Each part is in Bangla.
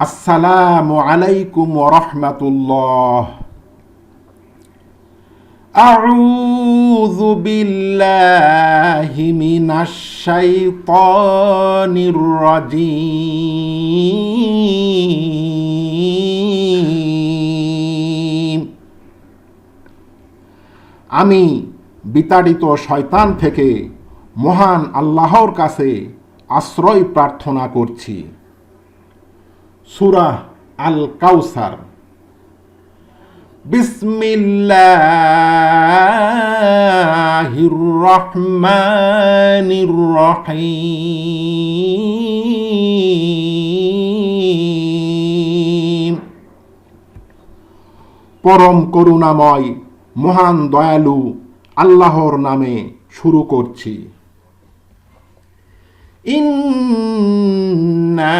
আসসালামু আলাইকুম রহমতুল্লাহ أعوذ بالله من الشيطان الرجيم আমি বিতাড়িত শয়তান থেকে মহান আল্লাহর কাছে আশ্রয় প্রার্থনা করছি সুরাহ আল কাউসার বিসমিল্লাহির রহমানির রহিম পরম করুণাময়, মহান দয়ালু আল্লাহর নামে শুরু করছি। ইন্না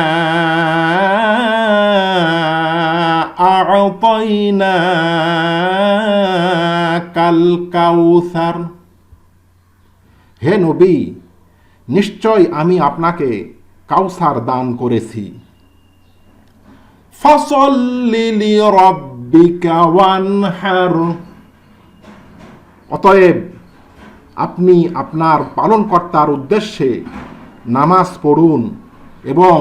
কাল কাউসার হে নবী, নিশ্চয় আমি আপনাকে কাউসার দান করেছি। ফসল্লি লিরাব্বিকা ওয়ানহার। অতএব আপনি আপনার পালনকর্তার উদ্দেশ্যে নামাজ পড়ুন এবং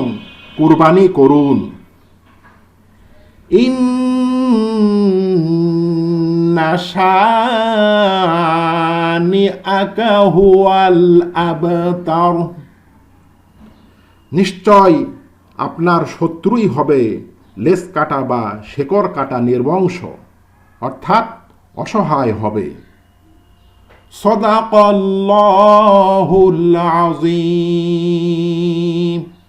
কুরবানি করুন। ইন্নাশানি আকাহুয়াল আবতার। নিশ্চয় আপনার শত্রুই হবে লেস কাটা বা শেকড় কাটা নির্বংশ অর্থাৎ অসহায় হবে। সদাকল্লাহুল আজিম